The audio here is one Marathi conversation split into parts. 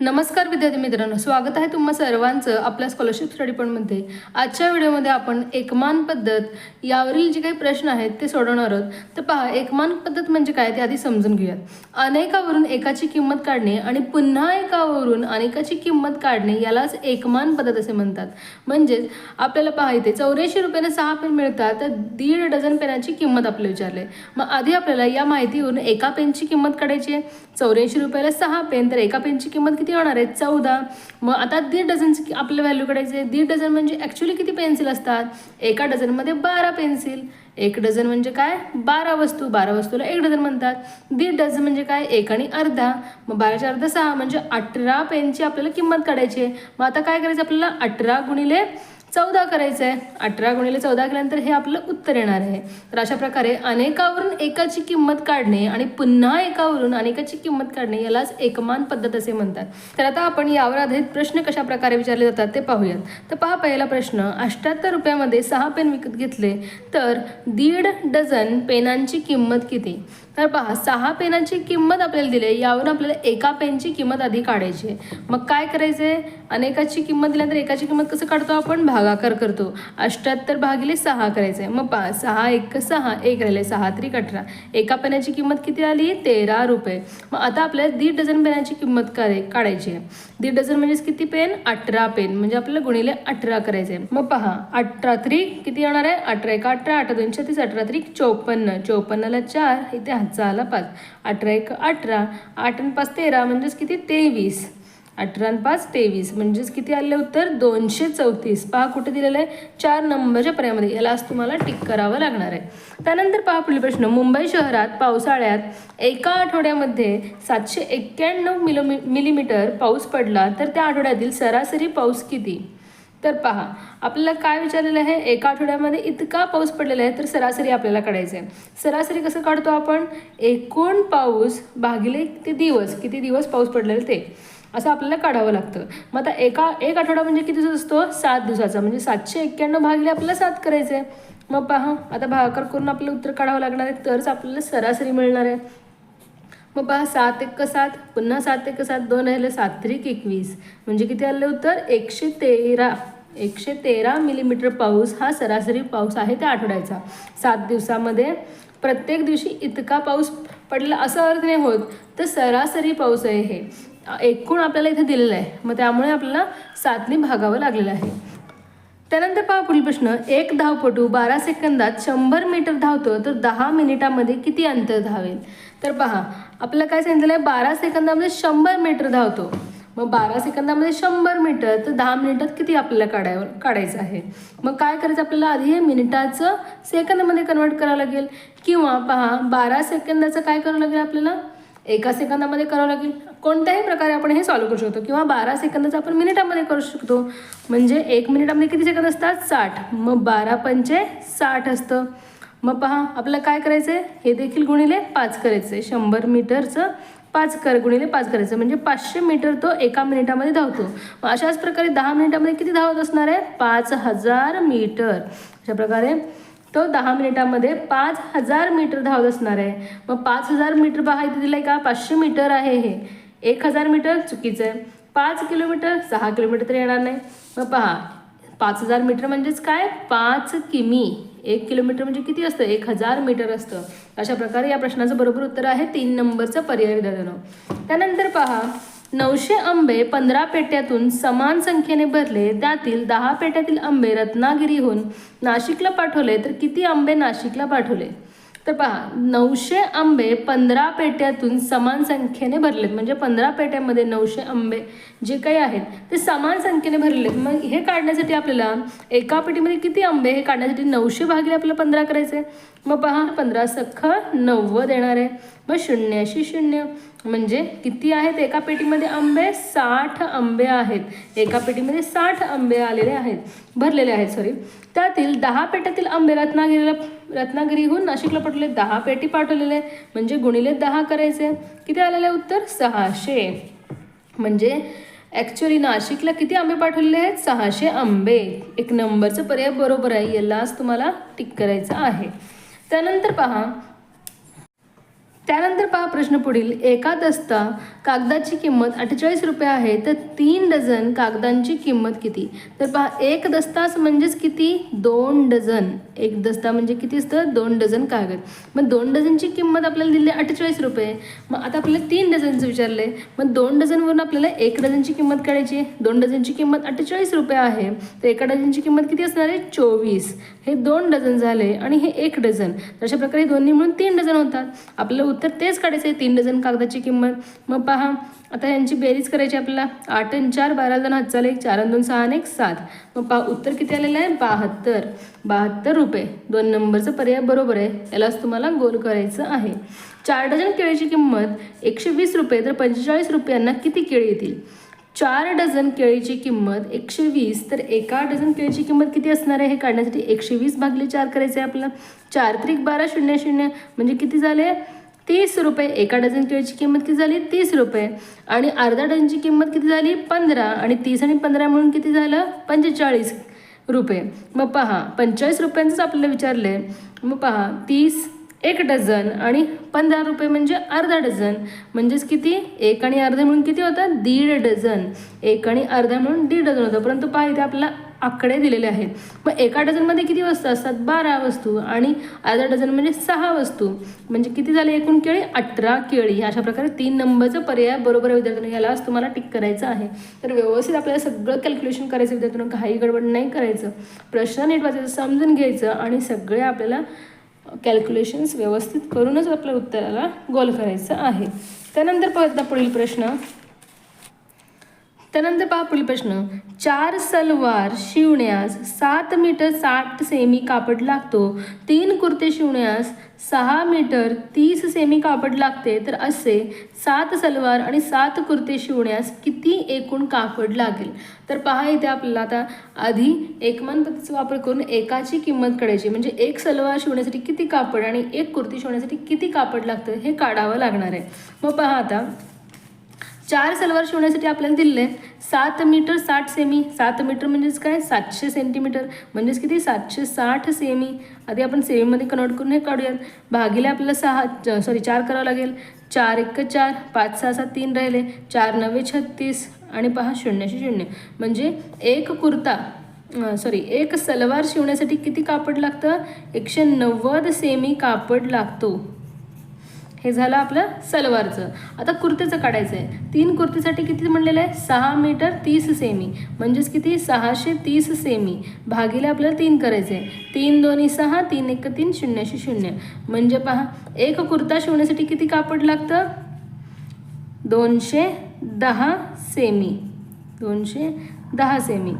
नमस्कार विद्यार्थी मित्रांनो स्वागत आहे तुम्हा सर्वांचं आपल्या स्कॉलरशिप स्टडी पॉईंटमध्ये आजच्या व्हिडिओमध्ये आपण एकमान पद्धत यावरील जे काही प्रश्न आहेत ते सोडवणार आहोत. तर पहा एकमान पद्धत म्हणजे काय ते आधी समजून घेऊयात. अनेकावरून एकाची किंमत काढणे आणि पुन्हा एकावरून अनेकाची किंमत काढणे यालाच एकमान पद्धत असे म्हणतात. म्हणजेच आपल्याला पहा इथे चौऱ्याऐंशी रुपयाने सहा पेन मिळतात तर दीड डझन पेनाची किंमत आपल्याला विचारले. मग आधी आपल्याला या माहितीवरून एका पेनची किंमत काढायची आहे. चौऱ्याऐंशी रुपयाला सहा पेन तर एका पेनची किंमत किती किती होणार आहे चौदा. मग आता दीड डझनची आपलं व्हॅल्यू काढायचे दीड डझन म्हणजे ॲक्च्युली किती पेन्सिल असतात? एका डझनमध्ये बारा पेन्सिल एक डझन म्हणजे काय? बारा वस्तू. बारा वस्तूला एक डझन म्हणतात. दीड डझन म्हणजे काय? एक आणि अर्धा. मग बाराच्या अर्धा सहा म्हणजे अठरा पेनची आपल्याला किंमत काढायची आहे. मग आता काय करायचं? आपल्याला अठरा गुणिले चौदा करायचं आहे अठरा गुणिले चौदा केल्यानंतर हे आपलं उत्तर येणार आहे. तर अशा प्रकारे अनेकावरून एकाची किंमत काढणे आणि पुन्हा एकावरून अनेकाची किंमत काढणे यालाच एकमान पद्धत असे म्हणतात. तर आता आपण यावर आधारित प्रश्न कशा प्रकारे विचारले जातात ते पाहूयात. तर पहा पहिला प्रश्न अष्ट्याहत्तर रुपयामध्ये सहा पेन विकत घेतले तर दीड डझन पेनांची किंमत किती? तर पहा सहा पेनाची किंमत आपल्याला दिली आहे यावरून आपल्याला एका पेनची किंमत आधी काढायची आहे. मग काय करायचं आहे? अनेकाची किंमत दिल्यानंतर एकाची किंमत कसं काढतो आपण? भागाकार करतो. अष्ट्याहत्तर भागिले सहा करायचं आहे. मग पहा सहा एक सहा एक राहिले सहा त्रिक अठरा. एका पेनाची किंमत किती आली? तेरा रुपये. मग आता आपल्याला दीड डझन पेनाची किंमत काय काढायची आहे. दीड डझन म्हणजेच किती पेन? अठरा पेन. म्हणजे आपल्याला गुणिले अठरा करायचे आहे. मग पहा अठरा त्रिक किती येणार आहे? अठरा एक अठरा अठरा दोन छत्तीस अठरा त्रिक चौपन्न. चौपन्नला चार इथे हातचा आला पाच. अठरा एक अठरा. आठ आणि पाच तेरा म्हणजेच किती? तेवीस. अठरा आणि पाच तेवीस म्हणजेच किती आले उत्तर? दोनशे चौतीस. पहा कुठे दिलेलं आहे? चार नंबरच्या पर्यामध्ये आज तुम्हाला टिक करावं लागणार आहे. त्यानंतर पहा पुढील प्रश्न. मुंबई शहरात पावसाळ्यात एका आठवड्यामध्ये सातशे एक्क्याण्णव मिलोमी मिलीमीटर पाऊस पडला तर त्या आठवड्यातील सरासरी पाऊस किती? तर पहा आपल्याला काय विचारलेलं आहे? एका आठवड्यामध्ये इतका पाऊस पडलेला आहे तर सरासरी आपल्याला काढायचं आहे. सरासरी कसं काढतो आपण? एकूण पाऊस भागिले ते दिवस? किती दिवस पाऊस पडलेला ते? असं आपल्याला काढावं लागतं. मग आता एका एक आठवडा म्हणजे किती दिवस असतो? सात दिवसाचा. म्हणजे सातशे एक्क्याण्णव भागिले आपल्याला सात करायचं आहे. मग पहा आता भागाकार करून आपलं उत्तर काढावं लागणार आहे तरच आपल्याला सरासरी मिळणार आहे. मग पहा सात एक सात पुन्हा सात एक सात दोन राहिले सात त्रिक एकवीस. म्हणजे किती आले उत्तर? एकशे तेरा. एकशे तेरा मिलीमीटर पाऊस हा सरासरी पाऊस आहे त्या आठवड्याचा. सात दिवसामध्ये प्रत्येक दिवशी इतका पाऊस पडला असा अर्थ नाही होत तर सरासरी पाऊस आहे हे. एकूण आपल्याला इथे दिलेलं आहे. मग त्यामुळे आपल्याला सातने भागावं लागलेलं आहे. त्यानंतर पहा पुढील प्रश्न. एक धावपटू बारा सेकंदात शंभर मीटर धावतो तर दहा मिनिटामध्ये किती अंतर धावेल? तर पहा आपल्याला काय सांगितलं आहे? बारा सेकंदामध्ये शंभर मीटर धावतो. मग बारा सेकंदामध्ये शंभर मीटर तर दहा मिनिटात किती आपल्याला काढाय काढायचं आहे? मग काय करायचं आपल्याला? आधी हे मिनिटाचं सेकंदामध्ये कन्वर्ट करावं लागेल. किंवा पहा बारा सेकंदाचं काय करावं लागेल आपल्याला? एका सेकंदामध्ये करावं लागेल. कोणत्याही प्रकारे आपण हे सॉल्व करू शकतो. किंवा बारा सेकंदाचं आपण मिनिटामध्ये करू शकतो. म्हणजे एक मिनिटामध्ये किती सेकंद असतात? साठ. मग बारा पंचे साठ असतं. मग पहा आपल्याला काय करायचं आहे हे देखील गुणिले पाच करायचं आहे शंभर मीटरचं पाच कर गुणिले पाच करायचं. म्हणजे पाचशे मीटर तो एका मिनिटामध्ये धावतो. मग अशाच प्रकारे दहा मिनिटामध्ये किती धावत असणार आहे? पाच हजार मीटर. अशा प्रकारे तो दहा मिनिटामध्ये पाच हजार मीटर धावत असणार आहे. मग पाच हजार मीटर पहा इथे दिलं आहे का? पाचशे मीटर आहे हे. एक हजार मीटर चुकीचं आहे. पाच किलोमीटर सहा किलोमीटर तर येणार नाही. मग पहा पाच हजार मीटर म्हणजेच काय? पाच किमी. एक किलोमीटर म्हणजे किती असतं? एक हजार मीटर असतं. अशा प्रकारे या प्रश्नाचं बरोबर उत्तर आहे तीन नंबरचं पर्याय विधानं त्यानंतर पहा नऊशे आंबे पंधरा पेट्यातून समान संख्येने भरले त्यातील दहा पेट्यातील आंबे रत्नागिरीहून नाशिकला पाठवले तर किती आंबे नाशिकला पाठवले? तर पहा नऊशे आंबे पंधरा पेट्यातून समान संख्येने भरलेत. म्हणजे पंधरा पेट्यामध्ये नऊशे आंबे जे काही आहेत ते समान संख्येने भरलेले आहेत मग हे काढण्यासाठी आपल्याला एका पेटीमध्ये किती आंबे? हे काढण्यासाठी नऊशे भागिले आपल्याला पंधरा करायचे. मग पहा पंधरा सख्ख नव्वद येणार आहे. मग शून्याशी शून्य. म्हणजे किती आहेत? एका पेटीमध्ये आंबे साठ आंबे आहेत. एका पेटीमध्ये साठ आंबे आलेले आहेत. भरलेले आहेत सॉरी त्यातील दहा पेट्यातील आंबे रत्नागिरीला रत्नागिरीहून नाशिकला पाठवले. दहा पेटी पाठवलेले. म्हणजे गुणिले दहा करायचे. किती आलेले उत्तर? सहाशे. म्हणजे ॲक्च्युली नाशिकला किती आंबे पाठवलेले आहेत? सहाशे आंबे. एक नंबरचं पर्याय बरोबर आहे. यालाच तुम्हाला टिक करायचं आहे. त्यानंतर पहा. त्यानंतर पहा प्रश्न पुढील. एका दस्ता कागदाची किंमत अठ्ठेचाळीस रुपये आहे तर तीन डझन कागदांची किंमत किती? तर पहा एक दस्तास म्हणजेच किती? दोन डझन. एक दस्ता म्हणजे किती असतं? दोन डझन कागद. मग दोन डझनची किंमत आपल्याला दिली अठ्ठेचाळीस रुपये. मग आता आपल्याला तीन डझनचं विचारलं आहे मग दोन डझनवरून आपल्याला एक डझनची किंमत काढायची दोन डझनची किंमत अठ्ठेचाळीस रुपये आहे तर एका डझनची किंमत किती असणार आहे? चोवीस. हे दोन डझन झाले आणि हे एक डझन. तर अशा प्रकारे दोन्ही मिळून तीन डझन होतात. आपलं उत्तर तेच काढायचं आहे तीन डझन कागदाची किंमत. मग पहा आता यांची बेरीज करायची आपल्याला. आठ आणि चार बारा दोन हातचाल एक चार आणि दोन सहा आणि एक सात. मग पहा उत्तर किती आलेलं आहे? बहात्तर. बहात्तर रुपये. दोन नंबरचं पर्याय बरोबर आहे. यालाच तुम्हाला गोल करायचं आहे. चार डझन केळीची किंमत एकशे वीस रुपये तर पंचेचाळीस रुपयांना किती केळी येतील? चार डझन केळीची किंमत एकशे वीस तर एका डझन केळीची किंमत किती असणार आहे हे काढण्यासाठी एकशे वीस भागले चार करायचे आहे आपल्याला. चार त्रिक बारा शून्य शून्य म्हणजे किती झाले? तीस रुपये. एका डझन केळीची किंमत किती झाली? तीस रुपये. आणि अर्धा डझनची किंमत किती झाली? पंधरा. आणि तीस आणि पंधरा म्हणून किती झालं? पंचेचाळीस रुपये. मग पहा पंचेचाळीस रुपयांचंच आपल्याला विचारलं आहे मग पहा तीस एक डझन आणि पंधरा रुपये म्हणजे अर्धा डझन. म्हणजेच किती? एक आणि अर्धा म्हणून किती होतं? दीड डझन. एक आणि अर्धा म्हणून दीड डझन होतं. परंतु पहा इथे आपल्याला आकडे दिलेले आहेत. मग एका डझनमध्ये किती वस्तू असतात? बारा वस्तू आणि अर्धा डझन म्हणजे सहा वस्तू. म्हणजे किती झाले एकूण केळी? अठरा केळी. अशा प्रकारे तीन नंबरचं पर्याय बरोबर आहे विद्यार्थ्यांनो. यालाच तुम्हाला टिक करायचं आहे. तर व्यवस्थित आपल्याला सगळं कॅल्क्युलेशन करायचं विद्यार्थ्यांना. काही गडबड नाही करायचं. प्रश्न नीट वाचायचं समजून घ्यायचं आणि सगळे आपल्याला कॅल्क्युलेशन्स व्यवस्थित करूनच आपल्या उत्तराला गोल करायचं आहे. त्यानंतर पाहता पुढील प्रश्न. त्यानंतर पहा पुढील प्रश्न. चार सलवार शिवण्यास सात मीटर साठ सेमी कापड लागतो. तीन कुर्ते शिवण्यास सहा मीटर तीस सेमी कापड लागते. तर असे सात सलवार आणि सात कुर्ते शिवण्यास किती एकूण कापड लागेल? तर पहा इथे आपल्याला आता आधी एकमान पद्धतीचा वापर करून एकाची किंमत काढायची म्हणजे एक सलवार शिवण्यासाठी किती कापड आणि एक कुर्ती शिवण्यासाठी किती कापड लागतं हे काढावं लागणार आहे. मग पहा आता चार सलवार शिवण्यासाठी आपल्याला दिले सात मीटर साठ सेमी. सात मीटर म्हणजेच काय? सातशे सेंटीमीटर. म्हणजेच किती? सातशे साठ सेमी. आधी आपण सेमीमध्ये कन्वर्ट करून हे काढूयात. भागीला आपल्याला सहा सॉरी चार करावं लागेल. चार एक चार पाच सहा सात तीन राहिले. चार नव्वे छत्तीस. आणि पहा शून्यशे शून्य. म्हणजे एक कुर्ता सॉरी एक सलवार शिवण्यासाठी किती कापड लागतं? एकशे नव्वद सेमी कापड लागतो. हे झालं आपलं सलवारचं. आता कुर्तीचं काढायचं आहे तीन कुर्तीसाठी किती म्हणलेलं आहे? सहा मीटर तीस सेमी. म्हणजेच किती? सहाशे तीस सेमी. भागीले आपल्याला तीन करायचं आहे तीन दोन्ही सहा तीन एक तीन शून्यशे शून्य. म्हणजे पहा एक कुर्ता शिवण्यासाठी किती कापड लागतं? दोनशे दहा सेमी. दोनशे दहा सेमी.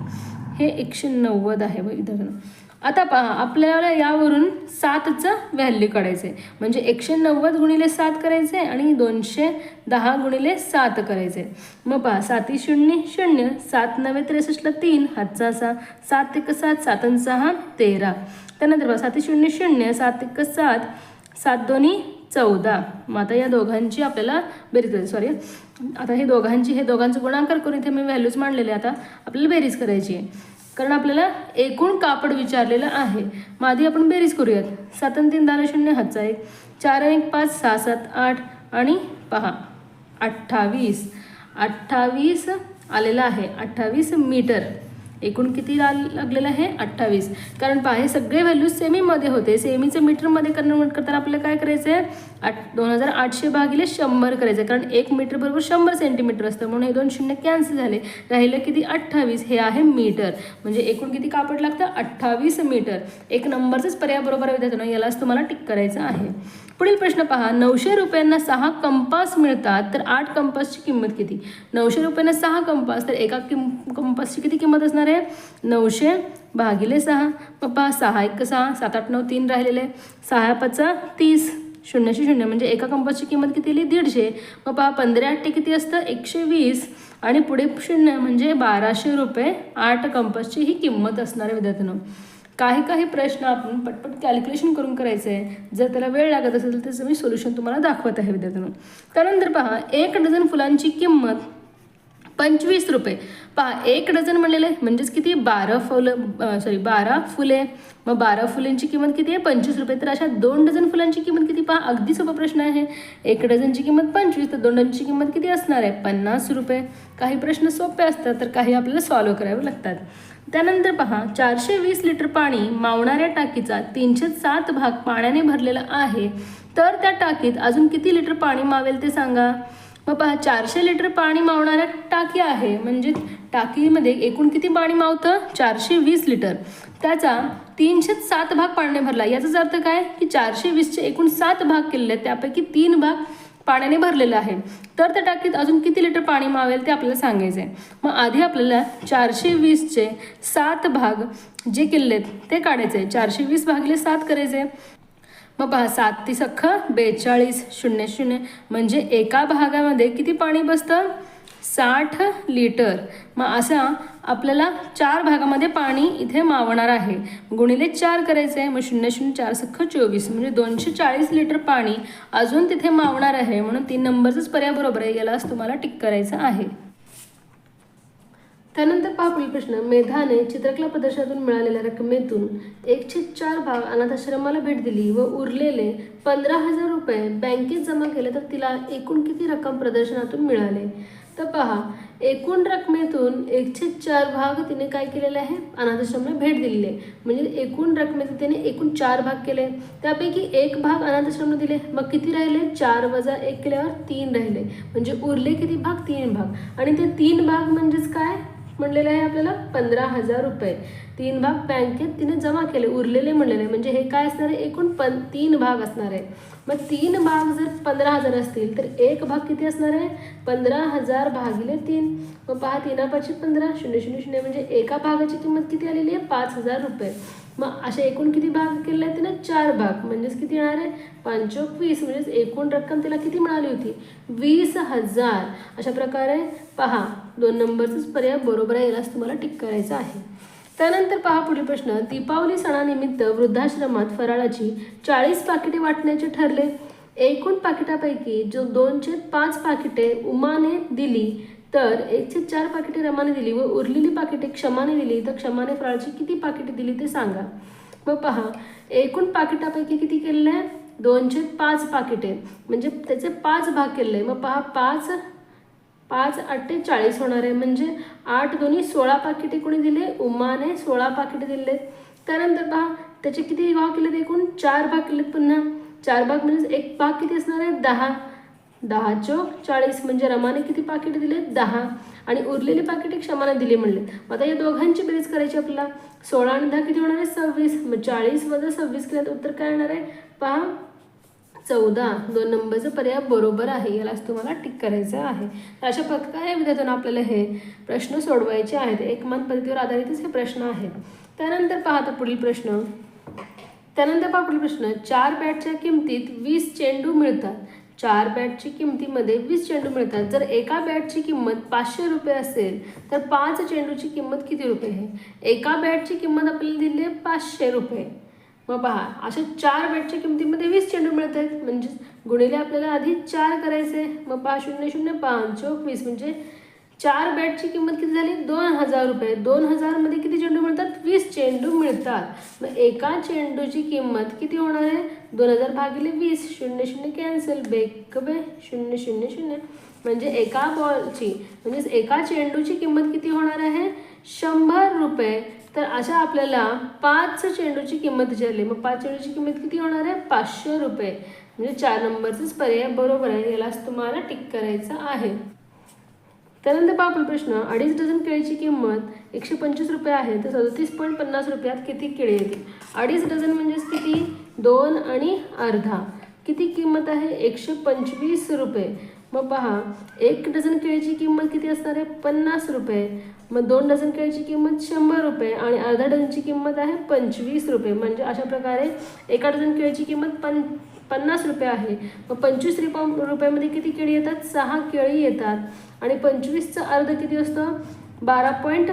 हे एकशे नव्वद आहे विद्यार्थ्यांनो आता पहा आपल्याला यावरून सातचं व्हॅल्यू काढायचं आहे म्हणजे एकशे नव्वद गुणिले सात करायचे आणि दोनशे दहा गुणिले सात करायचे मग पहा साती शून्य शून्य सात नव्हे त्रेसष्टला तीन हातचा सहा सात एक सात सात सहा तेरा. त्यानंतर पहा साती शून्य शून्य सात एक सात सात दोन्ही चौदा. मग आता या दोघांची आपल्याला बेरीज करायची. सॉरी आता हे दोघांची हे दोघांचं गुणाकार करून इथे मी व्हॅल्यूज मांडलेले आता. आपल्याला बेरीज करायची आहे. कारण आपल्याला एकूण कापड विचारलेलं आहे. मग आधी आपण बेरीज करूयात. सात आणि तीन दहा शून्य हातचा एक चार एक पाच सहा सात आठ आणि पहा अठ्ठावीस. अठ्ठावीस आलेलं आहे. अठ्ठावीस मीटर. एकूण किती लाल लागलेलं आहे? अठ्ठावीस. कारण पाहे सगळे व्हॅल्यूज सेमीमध्ये होते. सेमीचं मीटरमध्ये कन्वर्ट करताना आपल्याला काय करायचं आहे आठ दोन हजार आठशे भागिले शंभर करायचं आहे कारण एक मीटर बरोबर शंभर सेंटीमीटर असतं. म्हणून हे दोन शून्य कॅन्सल झाले. राहिलं किती? अठ्ठावीस. हे आहे मीटर म्हणजे एकूण किती कापड लागतं? अठ्ठावीस मीटर एक नंबरचाच पर्याय बरोबर आहे विद्यार्थ्यांनो. यालाच तुम्हाला टिक करायचं आहे. पुढील प्रश्न पहा. नऊशे रुपयांना सहा कंपास मिळतात तर आठ कंपासची किंमत किती? नऊशे रुपयांना सहा कंपास तर एका किम कंपासची किती किंमत असणार आहे? नऊशे भागिले सहा. मग पहा सहा एक सहा सात आठ नऊ तीन राहिलेले. सहा पाचा तीस शून्यशे शून्य म्हणजे एका कंपासची किंमत किती आली? दीडशे. मग पहा पंधरा आठे किती असतं? एकशे वीस. आणि पुढे शून्य म्हणजे बाराशे रुपये आठ कंपासची ही किंमत असणार आहे विद्यार्थ्यांना. काही काही प्रश्न आपण पटपट कॅल्क्युलेशन करून करायचं आहे. जर त्याला वेळ लागत असेल तर त्याचं मी सोल्युशन तुम्हाला दाखवत आहे विद्यार्थ्यांना. त्यानंतर पहा एक डझन फुलांची किंमत पंचवीस रुपये. पहा एक डझन म्हणलेलं आहे म्हणजेच किती? बारा फुलं सॉरी बारा फुले. मग बारा फुलांची किंमत किती आहे? पंचवीस रुपये. तर अशा दोन डझन फुलांची किंमत किती? पहा अगदी सोपा प्रश्न आहे. एक डझनची किंमत पंचवीस तर दोन डझनची किंमत किती असणार आहे? पन्नास रुपये. काही प्रश्न सोपे असतात तर काही आपल्याला सॉल्व करावे लागतात. त्यानंतर पहा चारशे वीस लिटर पाणी मावणाऱ्या टाकीचा तीनशे सात भाग पाण्याने भरलेला आहे. तर त्या टाकीत अजून किती लिटर पाणी मावेल ते सांगा? मग पहा चारशे लिटर पाणी मावणाऱ्या टाकी आहे. म्हणजे टाकीमध्ये एकूण किती पाणी मावतं? चारशे वीस लिटर. त्याचा तीनशे सात भाग पाण्याने भरला. याचाच अर्थ काय? की चारशे वीसचे एकूण सात भाग केलेले आहेत. त्यापैकी तीन भाग पाण्याने भरलेलं आहे. तर त्या टाकीत अजून किती लिटर पाणी मावेल ते आपल्याला सांगायचं आहे मग आधी आपल्याला चारशे वीसचे सात भाग जे किल्लेत आहेत ते काढायचे आहे चारशे वीस भागले सात करायचे मग पहा सात ती सख्ख बेचाळीस शून्य शून्य. म्हणजे एका भागामध्ये किती पाणी बसतं? साठ लिटर. मग असा आपल्याला चार भागामध्ये पाणी इथे मावणार आहे. गुणिले चार करायचे आहे मग शून्य शून्य चार सख्ख चोवीस म्हणजे दोनशे चाळीस लिटर पाणी अजून तिथे मावणार आहे. म्हणून तीन नंबरचाच पर्याय बरोबर आहे यालाच तुम्हाला टिक करायचं आहे. त्यानंतर पहा पुढील प्रश्न. मेधाने चित्रकला प्रदर्शनातून मिळालेल्या रकमेतून एकशे चार भाग अनाथाश्रमाला भेट दिली व उरलेले पंधरा हजार रुपये बँकेत जमा केले तर तिला एकूण किती रक्कम प्रदर्शनातून मिळाले? तर पहा एकूण रकमेतून एकशे चार भाग तिने काय केलेला आहे अनाथाश्रमला भेट दिलेली आहे. म्हणजे एकूण रकमेचे तिने एकूण चार भाग केले त्यापैकी एक भाग अनाथाश्रमला दिले मग किती राहिले? चार वजा एक केल्यावर तीन राहिले. म्हणजे उरले किती भाग? तीन भाग. आणि ते तीन भाग म्हणजेच काय? म्हणलेलं आहे आपल्याला? पंधरा हजार रुपये. तीन भाग बँकेत तिने जमा केले उरलेले म्हणलेले. म्हणजे हे काय असणार आहे? एकूण पन तीन भाग असणार आहे. मग तीन भाग जर पंधरा हजार असतील तर एक भाग किती असणार आहे? पंधरा हजार भागिले तीन. मग पहा तीन पाचशे पंधरा शून्य शून्य शून्य. म्हणजे एका भागाची किंमत किती आलेली आहे? पाच हजार रुपये. मग असे एकूण किती भाग केले आहेत तिने? चार भाग. म्हणजेच किती येणार आहे? पंचोक वीस म्हणजेच एकूण रक्कम तिला किती मिळाली होती? वीस हजार. अशा प्रकारे पहा दोन नंबरचाच पर्याय बरोबर आहे यालाच तुम्हाला टिक करायचं आहे. त्यानंतर पहा पुढील प्रश्न. दीपावली सणानिमित्त वृद्धाश्रमात फराळाची चाळीस पाकिटे वाटण्याचे ठरले. एकूण पाकिटापैकी जो दोनशे पाच पाकिटे उमाने दिली तर एकशे चार पाकिटे रमाने दिली व उरलेली पाकिटे क्षमाने दिली तर क्षमाने फराळाची किती पाकिटे दिली ते सांगा. व पहा एकूण पाकिटापैकी किती केलेलं आहे? दोनशे पाच पाकिटे. म्हणजे त्याचे पाच भाग केलेले. मग पहा पाच पाच अठ्ठेचाळीस होणार आहे. म्हणजे आठ दोन्ही सोळा पाकिटे कोणी दिले? उमाने सोळा पाकिटे दिले त्यानंतर पहा त्याचे किती भाग केलेत एकूण? चार भाग केलेत पुन्हा. चार भाग म्हणजे एक भाग किती असणार आहे? दहा. दहा चोक चाळीस म्हणजे रमाने किती पाकिट दिले दहा. आणि उरलेली पाकिटे क्षमाने दिली म्हणले मग आता या दोघांची बेरीज करायची आपल्याला. सोळा आणि दहा किती होणार आहे? सव्वीस. मग चाळीस वजा सव्वीस केल्यात तर उत्तर काय येणार आहे? पहा चौदा दोन नंबरचा पर्याय बरोबर आहे यालाच तुम्हाला टिक करायचं आहे. तर अशा प्रकारे विद्यार्थ्यांना आपल्याला हे प्रश्न सोडवायचे आहेत. एकमान पद्धतीवर आधारितच हे प्रश्न आहेत. त्यानंतर पाहता पुढील प्रश्न. त्यानंतर पहा पुढील प्रश्न. चार बॅटच्या किमतीत वीस चेंडू मिळतात. चार बॅटची किमतीमध्ये वीस चेंडू मिळतात. जर एका बॅटची किंमत पाचशे रुपये असेल तर पाच चेंडूची किंमत किती रुपये आहे? एका बॅटची किंमत आपल्याला दिली आहे पाचशे रुपये. मग पहा अशा चार बॅटच्या किमतीमध्ये वीस चेंडू मिळत आहेत म्हणजेच गुणिले आपल्याला आधी चार करायचे. मग पहा शून्य शून्य पाच चौक वीस म्हणजे चार बॅटची किंमत किती झाली? दोन हजार रुपये. दोन हजारमध्ये किती चेंडू मिळतात? वीस चेंडू मिळतात. मग एका चेंडूची किंमत किती होणार आहे? दोन हजार भागिले वीस. शून्य शून्य कॅन्सल. बेक बे. शून्य शून्य शून्य. म्हणजे एका बॉलची म्हणजेच एका चेंडूची किंमत किती होणार आहे? शंभर रुपये. तर अशा आपल्याला पाच चेंडूची किंमत झाली मग पाच चेंडूची किंमत किती होणार आहे? पाचशे रुपये. म्हणजे चार नंबरचाच पर्याय बरोबर आहे यालाच तुम्हाला टिक करायचं आहे. त्यानंतर पापल प्रश्न अडीच डझन केळीची किंमत एकशे पंचवीस रुपये आहे तर सदतीस पॉईंट पन्नास रुपयात किती केळी येतील? अडीच डझन म्हणजेच किती? दोन आणि अर्धा. किती किंमत आहे? एकशे पंचवीस रुपये. मग पहा एक डझन केळीची किंमत किती असणार आहे? पन्नास रुपये. मग दोन डझन केळीची किंमत शंभर रुपये आणि अर्धा डझनची किंमत आहे पंचवीस रुपये. म्हणजे अशा प्रकारे एका डझन केळीची किंमत पन पन्नास रुपये आहे. मग पंचवीस रुपया रुपयामध्ये किती केळी येतात? सहा केळी येतात. आणि पंचवीसचं अर्ध किती असतं? बारा पॉईंट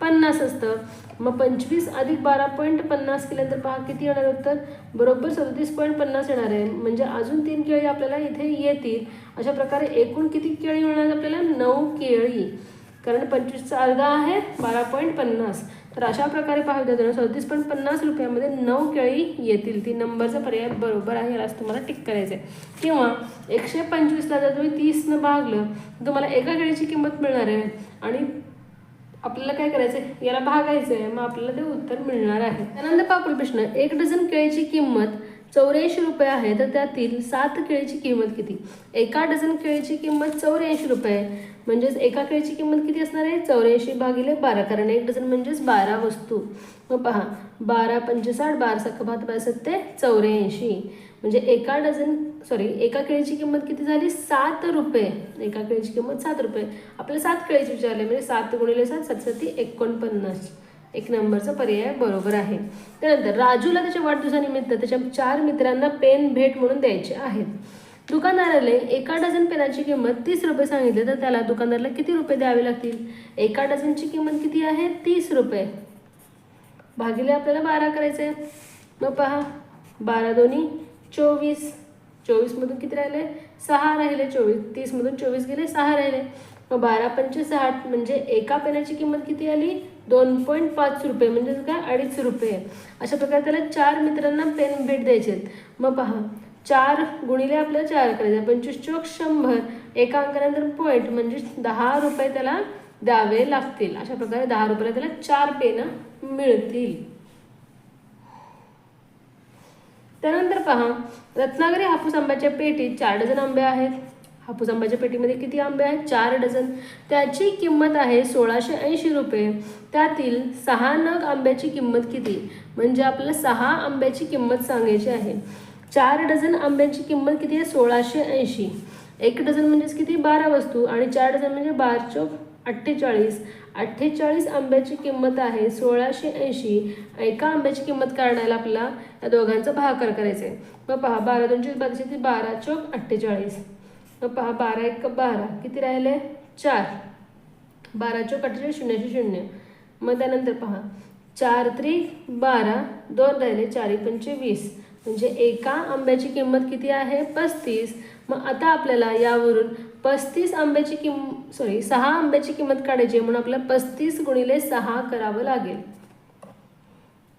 पन्नास असतं. मग पंचवीस अधिक बारा पॉईंट पन्नास केल्यानंतर पहा किती येणार उत्तर? बरोबर सदतीस पॉईंट पन्नास येणार आहे. म्हणजे अजून तीन केळी आपल्याला इथे येतील. अशा प्रकारे एकूण किती केळी मिळणार आपल्याला? नऊ केळी. कारण पंचवीसचा अर्धा आहे बारा पॉईंट पन्नास. तर अशा प्रकारे पहा विद्यार्थ्यांनो सदतीस पॉईंट पन्नास रुपयामध्ये नऊ केळी येतील. ती नंबरचा पर्याय बरोबर आहे यालाच तुम्हाला टिक करायचं आहे किंवा एकशे पंचवीसला जर तुम्ही तीसनं भागलं तर तुम्हाला एका केळीची किंमत मिळणार आहे. आणि आपल्याला काय करायचं आहे याला भागायचं आहे मग आपल्याला ते उत्तर मिळणार आहे. त्यानंतर पापड प्रश्न एक डझन केळीची किंमत चौऱ्याऐंशी रुपये आहे तर त्यातील सात केळीची किंमत किती? एका डझन केळीची किंमत चौऱ्याऐंशी रुपये आहे. म्हणजेच एका केळीची किंमत किती असणार आहे? चौऱ्याऐंशी भागिले बारा कारण एक डझन म्हणजेच बारा वस्तू. मग पहा बारा पंचेसाठ बारा सख्खा भात ते चौऱ्याऐंशी. म्हणजे एका डझन सॉरी एका केळीची किंमत किती झाली? सात रुपये एका केळीची किंमत सात रुपये आपल्याला सात केळीची विचारले म्हणजे सात गुणिले सात सात एकोणपन्नास. एक नंबरचा पर्याय बरोबर आहे. त्यानंतर राजूला त्याच्या वाढदिवसानिमित्त त्याच्या चार मित्रांना पेन भेट म्हणून द्यायचे आहेत. दुकानदाराला एका डझन पेनाची किंमत तीस रुपये सांगितले तर त्याला दुकानदाराला किती रुपये द्यावे लागतील? एका डझनची किंमत किती आहे? तीस रुपये. भागिले आपल्याला बारा करायचे आहे मग पहा बारा दोन्ही चोवीस. चोवीसमधून किती राहिले? सहा राहिले चोवीस. तीसमधून चोवीस गेले सहा राहिले. मग बारा पंचे साठ म्हणजे एका पेनाची किंमत किती आली? दोन पॉईंट पाच रुपये म्हणजेच काय? अडीच रुपये. अशा प्रकारे त्याला चार मित्रांना पेन भेट द्यायचे आहेत. मग पहा चार गुणिले आपल्याला चार करायचे पंचवीस चोक शंभर एका अंकानंतर पॉईंट म्हणजे दहा रुपये त्याला द्यावे लागतील. अशा प्रकारे दहा रुपयाला त्याला चार पेनं मिळतील. त्यानंतर पहा रत्नागिरी हापूस आंब्याच्या पेटीत चार डझन आंबे आहेत. हापूस आंब्याच्या पेटीमध्ये किती आंबे आहेत? चार डझन. त्याची किंमत आहे सोळाशे ऐंशी रुपये. त्यातील सहा नग आंब्याची किंमत किती? म्हणजे आपल्याला सहा आंब्याची किंमत सांगायची आहे. चार डझन आंब्याची किंमत किती आहे? सोळाशे ऐंशी. एक डझन म्हणजेच किती? बारा वस्तू. आणि चार डझन म्हणजे बार चौक अठ्ठेचाळीस. अठ्ठेचाळीस आंब्याची किंमत आहे सोळाशे ऐंशी. एका आंब्याची किंमत काढायला आपल्याला या दोघांचा भाकार करायचा आहे. मग पहा बारा दोनशे बाराशे बारा चौक अठ्ठेचाळीस. पहा बारा एक बारा. किती राहिले? चार. बारा चौक अठ्ठेचाळीस शून्यशे शून्य. मग त्यानंतर पहा. चार त्री बारा दोन राहिले चारी पंचे वीस म्हणजे एका आंब्याची किंमत किती आहे? पस्तीस. मग आता आपल्याला यावरून पस्तीस आंब्याची किंम सॉरी सहा आंब्याची किंमत काढायची आहे म्हणून आपल्याला पस्तीस गुणिले सहा करावं लागेल.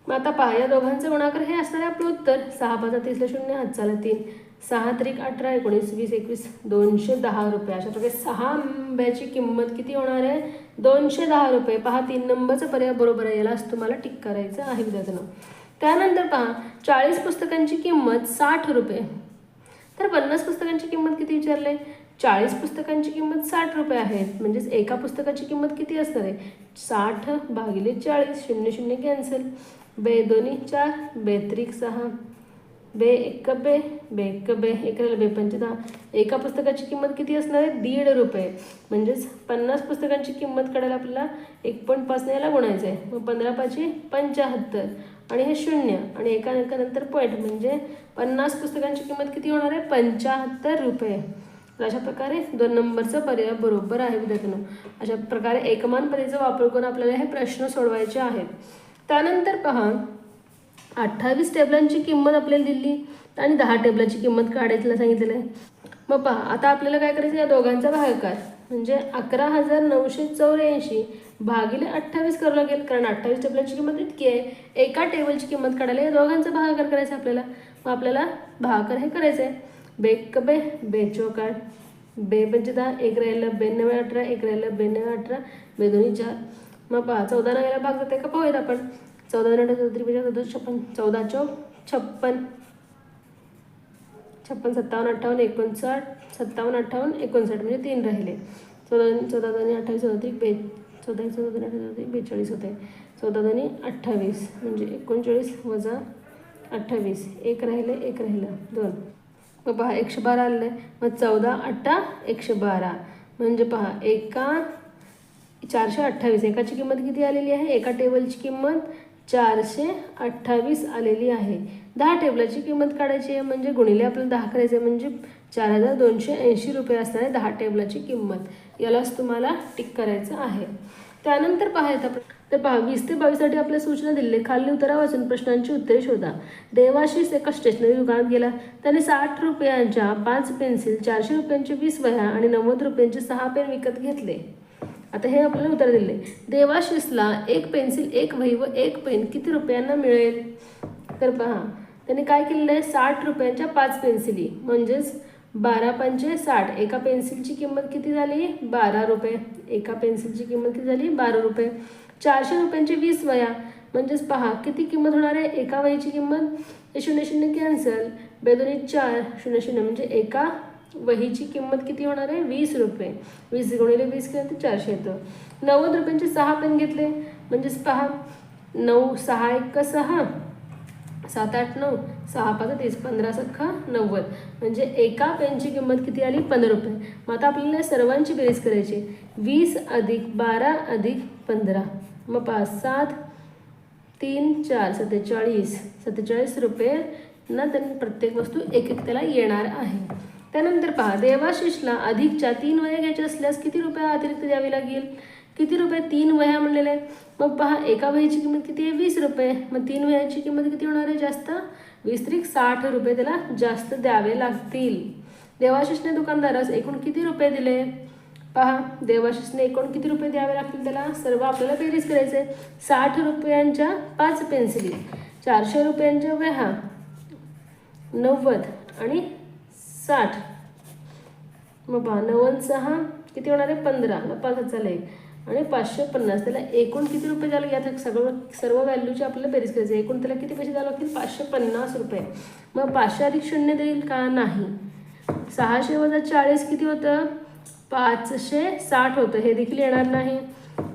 मग आता पहा या दोघांचं गुणाकार हे असणार आहे आपलं उत्तर. सहा पाच तीसला शून्य हात चाला तीन. सहा त्रिक अठरा एकोणीस वीस एकवीस दोनशे दहा रुपये. अशा प्रकारे सहा आंब्याची किंमत किती होणार आहे? दोनशे दहा रुपये. पहा तीन नंबरचा पर्याय बरोबर आहे. यालाच तुम्हाला टिक करायचं आहे विद्यार्थ्यांना. त्यानंतर पहा चाळीस पुस्तकांची किंमत साठ रुपये. तर पन्नास पुस्तकांची किंमत किती विचारले? चाळीस पुस्तकांची किंमत साठ रुपये आहे. म्हणजेच एका पुस्तकाची किंमत किती असणार आहे? साठ भागिले चाळीस शून्य शून्य कॅन्सल. बे दोन्ही चार बेत्रिक सहा बे एक बे बे एक बे एक राहिलं बे पंचे दहा एका पुस्तकाची किंमत किती असणार आहे? दीड रुपये. म्हणजेच पन्नास पुस्तकांची किंमत काढायला आपल्याला एक पॉईंट पाच याला गुणायचं आहे. मग पंधरा पाचशे पंच्याहत्तर आणि हे शून्य. आणि एका अंकानंतर पॉईंट म्हणजे पन्नास पुस्तकांची किंमत किती होणार आहे? पंच्याहत्तर रुपये. तर अशा प्रकारे दोन नंबरचा पर्याय बरोबर आहे विद्यार्थ्यांना. अशा प्रकारे एकमान पद्धतीचा वापर करून आपल्याला हे प्रश्न सोडवायचे आहेत. त्यानंतर पहा अठ्ठावीस टेबलांची किंमत आपल्याला दिली आणि दहा टेबलाची किंमत काढायला सांगितलेलं आहे. मग पहा आता आपल्याला काय करायचं या दोघांचा भागाकार म्हणजे अकरा हजार नऊशे चौऱ्याऐंशी भागिले अठ्ठावीस करावं लागेल कारण अठ्ठावीस टेबलांची किंमत इतकी आहे. एका टेबलची किंमत काढायला या दोघांचा भागाकार करायचा आपल्याला. मग आपल्याला भागाकार हे करायचं आहे बेक बे बे चौकाट बे पंचे दहा एक राहिलं ब्याण्णव अठरा एक राहिलं बेन्नवे अठरा. बे दोन्ही चार. मग पहा चौदा याला भाग जाते का पाहूयात आपण. चौदा नव्या चौधरी पंचा चौदा छप्पन. चौदा चौ छप्पन. छप्पन सत्तावन्न अठ्ठावन्न एकोणसाठ. सत्तावन्न अठ्ठावन्न एकोणसाठ म्हणजे तीन राहिले. चौदा चौदा दोन्ही अठ्ठावीस चौदा बे चौदा चौदा दोन्ही अठ्ठावीस बेचाळीस होते. चौदा दोन्ही अठ्ठावीस म्हणजे एकोणचाळीस वजा अठ्ठावीस. एक राहिले एक राहिलं. दोन. मग पहा एकशे बारा आलेलं आहे. मग चौदा अठ्ठा एकशे बारा. म्हणजे पहा एका चारशे अठ्ठावीस. एकाची किंमत किती आलेली आहे? एका टेबलची किंमत चारशे अठ्ठावीस आलेली आहे. दहा टेबलाची किंमत काढायची आहे म्हणजे गुणिले आपल्याला दहा करायचे म्हणजे चार हजार दोनशे ऐंशी रुपये असणार आहे दहा टेबलाची किंमत. यालाच तुम्हाला टिक करायचं आहे. त्यानंतर पाहायचं आपण. तर पहा वीस ते बावीससाठी आपल्या सूचना दिले खाली खालील वाचून प्रश्नांची उत्तरे शोधा. देवाशीष एका स्टेशनरी दुकानात गेला. त्याने साठ रुपयांच्या पाच पेन्सिल चारशे रुपयांचे वीस वह्या आणि नव्वद रुपयांचे सहा पेन विकत घेतले. आता हे आपल्याला उत्तर दिले देवाशिसला एक पेन्सिल एक वही व एक पेन किती रुपयांना मिळेल? तर पहा त्याने काय केलेलं आहे? साठ रुपयांच्या पाच पेन्सिली. म्हणजेच बारा पंचे साठ. एका पेन्सिलची किंमत किती झाली? बारा रुपये. एका पेन्सिलची किंमत किती झाली? बारा रुपये. चारशे रुपयांची वीस वया म्हणजेच पहा किती किंमत होणार आहे? एका वहीची किंमत? हे शून्य शून्य कॅन्सल. बेदोनी चार शून्य शून्य म्हणजे एका वहीची किंमत किती होणार आहे? वीस रुपये. वीस गुणिले वीस केलं तर चारशे येतं. नव्वद रुपयांचे सहा पेन घेतले. म्हणजेच पहा नऊ सहा एक सहा. सात आठ नऊ. सहा पाच तीस पंधरा सख्खा नव्वद. म्हणजे एका पेनची किंमत किती आली? पंधरा रुपये. मग आता आपल्याला सर्वांची बेरीज करायची. वीस अधिक बारा अधिक पंधरा. मग पाच सात तीन चार सत्तेचाळीस. सत्तेचाळीस रुपये ना त्यांनी प्रत्येक वस्तू एक एक त्याला येणार आहे. त्यानंतर पहा देवाशिषला अधिकच्या तीन वह्या घ्यायच्या असल्यास किती रुपये अतिरिक्त द्यावी लागेल? किती रुपये? तीन वह्या म्हणलेले आहेत. मग पहा एका वह्याची किंमत किती आहे? वीस रुपये. मग तीन वह्यांची किंमत किती होणार आहे? जास्त? वीस त्रिक साठ रुपये त्याला जास्त द्यावे लागतील. देवाशिषने दुकानदारास एकूण किती रुपये दिले? पहा देवाशिषने एकूण किती रुपये द्यावे लागतील त्याला? सर्व आपल्याला बेरीज करायचं आहे साठ रुपयांच्या पाच पेन्सिली चारशे रुपयांच्या वह्या नव्वद आणि साठ. मग पहा नवन सहा किती होणार आहे? पंधरा. पाच हजार एक. आणि पाचशे पन्नास. त्याला एकूण किती रुपये द्यावे यात सगळं सर्व व्हॅल्यूची आपल्याला बेरीज करायची आहे. एकूण त्याला किती पैसे द्यावे लागतील पाचशे पन्नास रुपये. मग पाचशे अधिक शून्य देईल का? नाही. सहाशे वजा चाळीस किती होतं? पाचशे साठ होतं. हे देखील येणार नाही.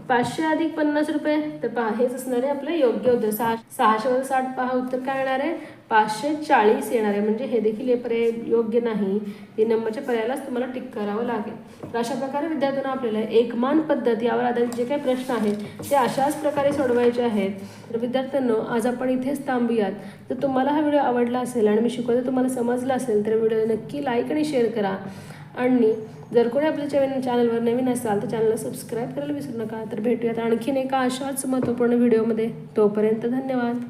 पाचशे अधिक पन्नास रुपये. तर पहा हेच असणार आहे आपलं योग्य उत्तर. सहा सहाशे वजा साठ पहा उत्तर काय येणार आहे? पाचशे चाळीस येणार आहे म्हणजे हे देखील हे पर्याय योग्य नाही. तीन नंबरच्या पर्यायालाच तुम्हाला टिक करावं लागेल. तर अशा प्रकारे विद्यार्थ्यांना आपल्याला एकमान पद्धत यावर आधारित जे काही प्रश्न आहेत ते अशाच प्रकारे सोडवायचे आहेत. तर विद्यार्थ्यांनो आज आपण इथेच थांबूयात. तर तुम्हाला हा व्हिडिओ आवडला असेल आणि मी शिकवतो तुम्हाला समजला असेल तर व्हिडिओ नक्की लाईक आणि शेअर करा. आणि जर कोणी आपल्या चॅनल चॅनलवर नवीन असाल तर चॅनलला सबस्क्राईब करायला विसरू नका. तर भेटूयात आणखीन एका अशाच महत्त्वपूर्ण व्हिडिओमध्ये. तोपर्यंत धन्यवाद.